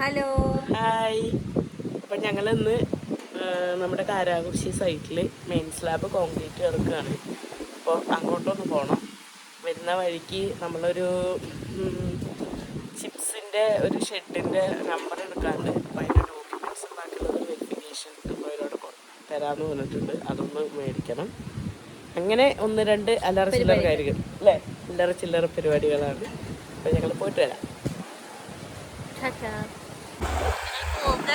Hello. Hi. അപ്പം ഞങ്ങൾ ഇന്ന് നമ്മുടെ കാരാകുർശി സൈറ്റിൽ മെയിൻ സ്ലാബ് കോൺക്രീറ്റ് ഇറക്കുകയാണ് അപ്പോൾ അങ്ങോട്ടൊന്ന് പോകണം വരുന്ന വഴിക്ക് നമ്മളൊരു ചിപ്സിന്റെ ഒരു ഷെഡിന്റെ നമ്പർ എടുക്കാണ്ട് അപ്പോൾ അതിന്റെ ഡോക്യുമെന്റ്സ് ഉണ്ടാക്കുന്നത് വെരിഫിക്കേഷൻ അപ്പോൾ അവരോട് തരാമെന്ന് പറഞ്ഞിട്ടുണ്ട്. അതൊന്ന് മേടിക്കണം. അങ്ങനെ ഒന്ന് രണ്ട് അല്ലറ ചില്ലറ കാര്യങ്ങൾ. അല്ലേ? അല്ലറ ചില്ലറ പരിപാടികളാണ്. അപ്പോൾ ഞങ്ങൾ പോയിട്ട് വരാം.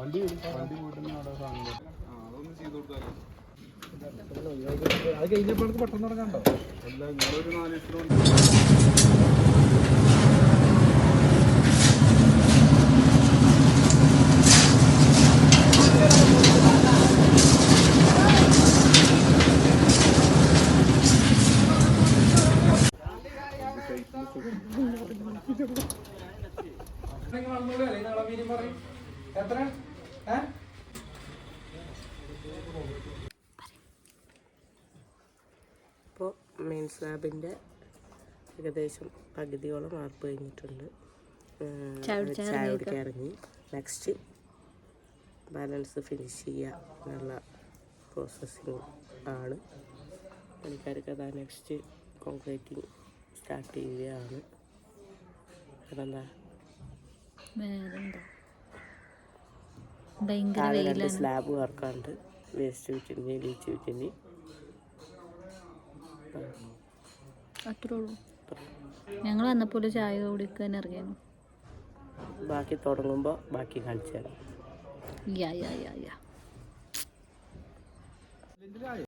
ഇവിടെ വണ്ടി സൈറ്റിലെത്തി ബാക്കി നമുക്ക് പോയി നോക്കാം ബാ അത് കഴിഞ്ഞപ്പോൾ പെട്ടെന്ന് തുടങ്ങാണ്ടോ എല്ലാം നിങ്ങളൊരു നാല് ദിവസത്തിന് എത്ര? ഇപ്പോൾ മെയിൻ സ്ലാബിന്റെ ഏകദേശം പകുതിയോളം വാർപ്പ് കഴിഞ്ഞിട്ടുണ്ട്. ചായ കുടിക്കാൻ ഇറങ്ങി. നെക്സ്റ്റ് ബാലൻസ് ഫിനിഷ് ചെയ്യുക എന്നുള്ള പ്രോസസ്സിങ് ആണ്. പണിക്കാർക്ക് അതാ നെക്സ്റ്റ് കോൺക്രീറ്റിങ് സ്റ്റാർട്ട് ചെയ്യുകയാണ്. അതെന്താ? വേറെന്താ? ഭയങ്കര താഴെ രണ്ട് സ്ലാബ് വർക്കാണ്ട് വേസ്റ്റ് വിറ്റിന് ലീച്ച് അത്രേ ഉള്ളൂ. ഞങ്ങൾ വന്നപ്പോൾ ചായ കുടിക്കാൻ ഇറങ്ങിയാണ് ബാക്കി തുടങ്ങുമ്പോൾ ബാക്കി കാണിച്ചു തരാം. യാ യാ യാ യാ.